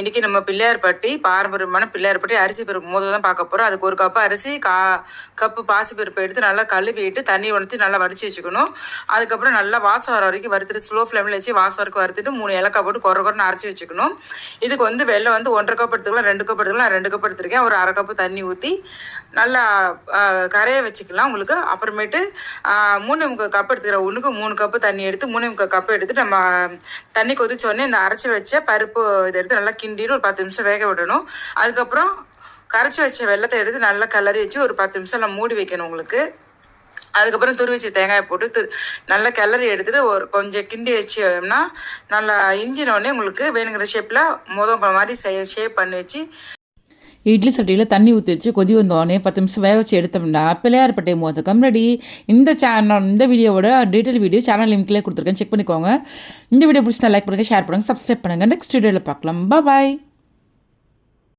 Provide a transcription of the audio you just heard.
இன்னைக்கு நம்ம பிள்ளையார்பட்டி பாரம்பரியமான பிள்ளையார்பட்டி அரிசி பருப்பு மோதல் தான் பார்க்க போகிறோம் அதுக்கு ஒரு கப்பு அரிசி கா கப்பு பாசிப்பருப்பு எடுத்து நல்லா கழுவிட்டு தண்ணி உணர்த்தி நல்லா வடிச்சு வச்சுக்கணும். அதுக்கப்புறம் நல்லா வாசம் வர வரைக்கும் வறுத்துட்டு ஸ்லோ ஃப்ளேமில் வச்சு வாசம் வரைக்கும் வறுத்துட்டு மூணு ஏலக்காய் போட்டு குறை குறைன்னு அரைச்சி வச்சுக்கணும். இதுக்கு வந்து வெள்ளம் வந்து ஒன்றரை கப் எடுத்துக்கலாம் ரெண்டு கப் எடுத்துக்கலாம் ரெண்டு கப் எடுத்துருக்கேன். ஒரு அரை கப்பு தண்ணி ஊற்றி நல்லா கரைய வச்சுக்கலாம் உங்களுக்கு. அப்புறமேட்டு மூணு முக்கால் கப் எடுத்துக்கிற ஒன்றுக்கு மூணு கப்பு தண்ணி எடுத்து மூணு முக்கால் கப் எடுத்து நம்ம தண்ணி கொதிச்ச உடனே இந்த அரைச்சி வச்ச பருப்பு இதை எடுத்து நல்லா கிண்டின்னு ஒரு பத்து நிமிஷம் வேக விடணும். அதுக்கப்புறம் கரைச்சி வச்ச வெள்ளத்தை எடுத்து நல்லா கிளறி வச்சு ஒரு பத்து நிமிஷம் எல்லாம் மூடி வைக்கணும் உங்களுக்கு. அதுக்கப்புறம் துருவி வச்ச தேங்காய் போட்டு திரு நல்லா கிளறி எடுத்துட்டு ஒரு கொஞ்சம் கிண்டி வச்சோம்னா நல்லா இஞ்சினோடனே உங்களுக்கு வேணுங்கிற ஷேப்பில் மோதம் மாதிரி ஷேப் பண்ணி வச்சு இட்லி சட்டியில் தண்ணி ஊற்றி வச்சு கொதி வந்தோடனே பத்து நிமிஷம் வேக வச்சு எடுத்தோம்னா பிள்ளையார்பட்டை மோதகம் ரெடி இந்த சேனல் இந்த வீடியோவோட டீட்டெயில் வீடியோ சேனல் லிங்க்லேயே கொடுத்துருக்கேன். செக் பண்ணிக்கோங்க. இந்த வீடியோ பிடிச்சா லைக் பண்ணுங்கள் ஷேர் பண்ணுங்கள் சப்ஸ்கிரைப் பண்ணுங்கள் நெக்ஸ்ட் வீடியோவில் பார்க்கலாம். பாய்